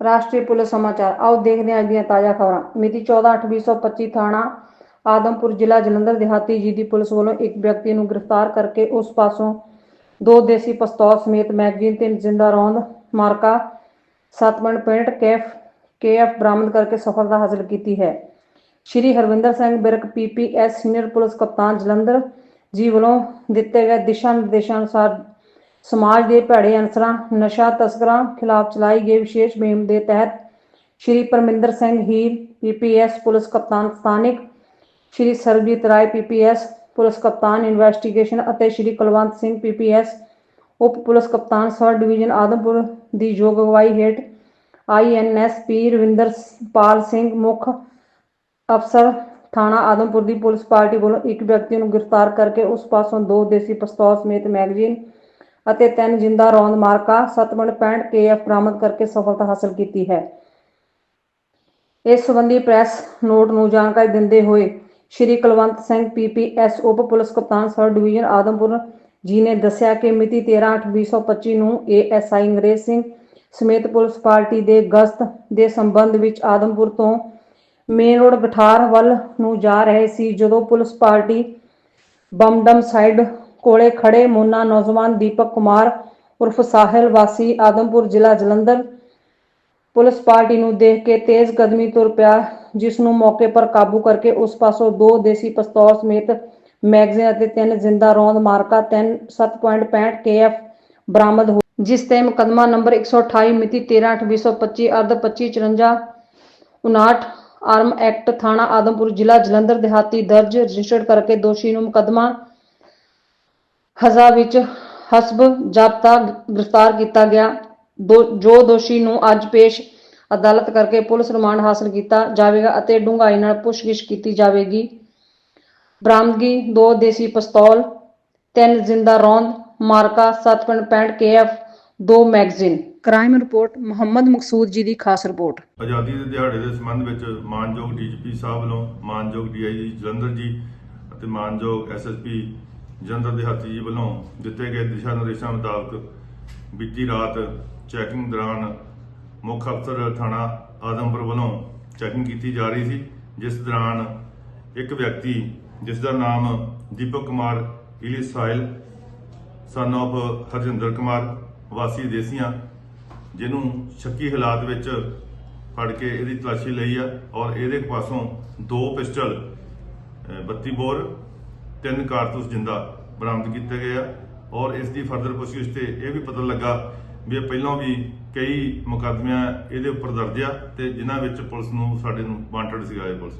ਰਾਸ਼ਟਰੀ ਪੁਲਿਸ ਸਮਾਚਾਰ। ਆਓ ਦੇਖਦੇ ਹਾਂ ਅੱਜ ਦੀਆਂ ਤਾਜ਼ਾ ਖਬਰਾਂ। ਮਿਤੀ 14/8/2025 ਥਾਣਾ ਆਦਮਪੁਰ ਜ਼ਿਲ੍ਹਾ ਜਲੰਧਰ ਦਿਹਾਤੀ ਜੀ ਦੀ ਪੁਲਿਸ ਵੱਲੋਂ ਇੱਕ ਵਿਅਕਤੀ ਨੂੰ ਗ੍ਰਿਫਤਾਰ ਕਰਕੇ ਉਸ ਪਾਸੋਂ ਦੋ ਦੇਸੀ ਪਿਸਤੌਲ ਸਮੇਤ ਮੈਗਜ਼ੀਨ ਤੇ ਜਿੰਦਾ ਰੌਂਦ ਮਾਰਕਾ 7.65 ਕੈਫ, ਕੇਐਫ ਬਰਾਮਦ ਕਰਕੇ ਸਫਲਤਾ ਹਾਸਲ ਕੀਤੀ ਹੈ। Shri Harvinder Singh Birk PPS senior police ਕਪਤਾਨ ਜਲੰਧਰ ਜੀ ਵੱਲੋਂ ਦਿੱਤੇ ਗਏ ਦਿਸ਼ਾ ਨਿਰਦੇਸ਼ਾਂ ਅਨੁਸਾਰ ਸਮਾਜ ਦੇ ਭੈੜੇ ਅਨਸਰਾਂ, ਨਸ਼ਾ ਤਸਕਰਾਂ ਖਿਲਾਫ ਚਲਾਈ ਗਈ ਵਿਸ਼ੇਸ਼ ਮੁਹਿੰਮ ਦੇ ਤਹਿਤ ਸ਼੍ਰੀ ਪਰਮਿੰਦਰ ਸਿੰਘ ਹੀਰ ਪੀਪੀਐਸ ਪੁਲਿਸ ਕਪਤਾਨ ਸਥਾਨਿਕ, ਸ਼੍ਰੀ ਸਰਬਜੀਤ ਰਾਏ ਪੀਪੀਐਸ ਪੁਲਿਸ ਕਪਤਾਨ ਇਨਵੈਸਟੀਗੇਸ਼ਨ ਅਤੇ ਸ਼੍ਰੀ ਕੁਲਵੰਤ ਸਿੰਘ ਪੀਪੀਐਸ ਉਪ ਪੁਲਿਸ ਕਪਤਾਨ ਸਬ ਡਿਵੀਜ਼ਨ ਆਦਮਪੁਰ ਦੀ ਯੋਗ ਅਗਵਾਈ ਹੇਠ ਆਈਐਨਐਸ ਪੀ ਰਵਿੰਦਰ ਪਾਲ ਸਿੰਘ ਮੁੱਖ ਅਫਸਰ ਥਾਣਾ ਆਦਮਪੁਰ ਦੀ ਪੁਲਿਸ ਪਾਰਟੀ ਵੱਲੋਂ ਇੱਕ ਵਿਅਕਤੀ ਨੂੰ ਗ੍ਰਿਫਤਾਰ ਕਰਕੇ ਉਸ ਪਾਸੋਂ ਦੋ ਦੇਸੀ ਪਿਸਤੌਲ ਸਮੇਤ ਮੈਗਜ਼ੀਨ ਅਤੇ ਤਿੰਨ ਜਿੰਦਾ ਰੌਂਦ ਮਾਰਕਾ 7.65 ਕੇਐਫ ਬਰਾਮਦ ਕਰਕੇ ਸਫਲਤਾ ਹਾਸਲ ਕੀਤੀ ਹੈ। ਇਸ ਸੰਬੰਧੀ ਪ੍ਰੈਸ ਨੋਟ ਨੂੰ ਜਾਣਕਾਰੀ ਦਿੰਦੇ ਹੋਏ ਸ਼੍ਰੀ ਕੁਲਵੰਤ ਸਿੰਘ ਪੀਪੀਐਸ ਉਪ ਪੁਲਿਸ ਕਪਤਾਨ ਸਬ ਡਿਵੀਜ਼ਨ ਆਦਮਪੁਰ ਜੀ ਨੇ ਦੱਸਿਆ ਕਿ ਮਿਤੀ 13/8/2025 ਨੂੰ ਏਐਸਆਈ ਅੰਗਰੇਜ਼ ਸਿੰਘ ਸਮੇਤ ਪੁਲਿਸ ਪਾਰਟੀ ਦੇ ਗਸ਼ਤ ਦੇ ਸੰਬੰਧ ਵਿੱਚ ਆਦਮਪੁਰ ਤੋਂ ਮੇਨ ਰੋਡ ਗਠਾਰ ਵੱਲ ਨੂੰ ਜਾ ਰਹੇ ਸੀ, ਜਦੋਂ ਪੁਲਿਸ ਪਾਰਟੀ ਬੰਮਡਮ ਸਾਈਡ ਕੋਲੇ ਖੜੇ ਮੋਨਾ ਨੌਜਵਾਨ ਦੀਪਕ ਕੁਮਾਰ ਉਰਫ ਸਾਹਿਲ ਵਾਸੀ ਆਦਮਪੁਰ ਜ਼ਿਲ੍ਹਾ ਜਲੰਧਰ ਪੁਲਿਸ ਪਾਰਟੀ ਨੂੰ ਦੇਖ ਕੇ ਤੇਜ਼ ਕਦਮੀ ਤੁਰ ਪਿਆ, ਜਿਸ ਨੂੰ ਮੌਕੇ ਪਰ ਕਾਬੂ ਕਰਕੇ ਉਸ ਪਾਸੋਂ ਦੋ ਦੇਸੀ ਪਿਸਤੌਲ ਸਮੇਤ ਮੈਗਜ਼ੀਨ ਅਤੇ ਤਿੰਨ ਜ਼ਿੰਦਾ ਰੌਂਦ ਮਾਰਕਾ 3 7.65 ਕੇਐਫ ਬਰਾਮਦ ਹੋ ਜਿਸ ਤੇ ਮੁਕੱਦਮਾ ਨੰਬਰ 128 ਮਿਤੀ 13/8/2025 ਅਰਧ 2554 59 ਆਰਮ ਐਕਟ ਥਾਣਾ ਆਦਮਪੁਰ ਜ਼ਿਲ੍ਹਾ ਜਲੰਧਰ ਦਿਹਾਤੀ ਦਰਜ ਰਜਿਸਟਰਡ ਕਰਕੇ ਦੋਸ਼ੀ ਨੂੰ ਮੁਕੱਦਮਾ ਹਜ਼ਾ ਵਿੱਚ ਹਸਬ ਜ਼ਾਬਤਾ ਗ੍ਰਿਫਤਾਰ ਕੀਤਾ ਗਿਆ। ਜੋ ਦੋਸ਼ੀ ਨੂੰ ਅੱਜ ਪੇਸ਼ ਅਦਾਲਤ ਕਰਕੇ ਪੁਲਿਸ ਰਿਮਾਂਡ ਹਾਸਲ ਕੀਤਾ ਜਾਵੇਗਾ ਅਤੇ ਡੂੰਘਾਈ ਨਾਲ ਪੁੱਛਗਿੱਛ ਕੀਤੀ ਜਾਵੇਗੀ। ਬਰਾਮਦਗੀ ਦੋ ਦੇਸੀ ਪਿਸਤੌਲ ਤਿੰਨ ਜ਼ਿੰਦਾ ਰੌਂਦ ਮਾਰਕਾ 7.65 ਕੇਐਫ ਦੋ magazine. Crime report Mohammad Maqsood ji ਦੀ ਖਾਸ ਰਿਪੋਰਟ। ਆਜ਼ਾਦੀ ਦੇ ਦਿਹਾੜੇ ਦੇ ਸੰਬੰਧ ਵਿੱਚ ਮਾਨਯੋਗ ਡੀਜੀਪੀ ਸਾਹਿਬ ਵੱਲੋਂ ਮਾਨਯੋਗ ਡੀਆਈਜੀ ਜਲੰਧਰ ਜੀ ਅਤੇ ਮਾਨਯੋਗ ਐਸਐਸਪੀ ਜਲੰਧਰ ਦਿਹਾਤੀ ਜੀ ਵੱਲੋਂ ਦਿੱਤੇ ਗਏ ਦਿਸ਼ਾ ਨਿਰਦੇਸ਼ਾਂ ਮੁਤਾਬਕ ਬੀਤੀ ਰਾਤ ਚੈਕਿੰਗ ਦੌਰਾਨ ਮੁੱਖ ਅਫਸਰ ਥਾਣਾ ਆਦਮਪੁਰ ਵੱਲੋਂ ਚੈਕਿੰਗ ਕੀਤੀ ਜਾ ਰਹੀ ਸੀ, ਜਿਸ ਦੌਰਾਨ ਇੱਕ ਵਿਅਕਤੀ, ਜਿਸ ਦਾ ਨਾਮ Deepak Kumar ਇਲੀ soil son of Harjinder Kumar, ਵਾਸੀ ਦੇਸੀਆਂ, ਜਿਹਨੂੰ ਸ਼ੱਕੀ ਹਾਲਾਤ ਵਿੱਚ ਫੜ ਕੇ ਇਹਦੀ ਤਲਾਸ਼ੀ ਲਈ ਆ ਔਰ ਇਹਦੇ ਪਾਸੋਂ ਦੋ ਪਿਸਟਲ, ਅਹ 32 ਬੋਰ ਤਿੰਨ ਕਾਰਤੂਸ ਜਿੰਦਾ ਬਰਾਮਦ ਕੀਤੇ ਗਏ ਆ ਔਰ ਇਸ ਦੀ ਫਰਦਰ ਪੁੱਛਗਿੱਛ ਤੇ ਇਹ ਵੀ ਪਤਾ ਲੱਗਾ ਵੀ ਇਹ ਪਹਿਲਾਂ ਵੀ ਕਈ ਮੁਕੱਦਮਿਆਂ ਇਹਦੇ ਉੱਪਰ ਦਰਜ ਆ ਤੇ ਜਿਨ੍ਹਾਂ ਵਿੱਚ ਪੁਲਿਸ ਨੂੰ ਸਾਡੇ ਨੂੰ ਵਾਂਟਡ ਸੀਗਾ ਇਹ ਪੁਲਿਸ।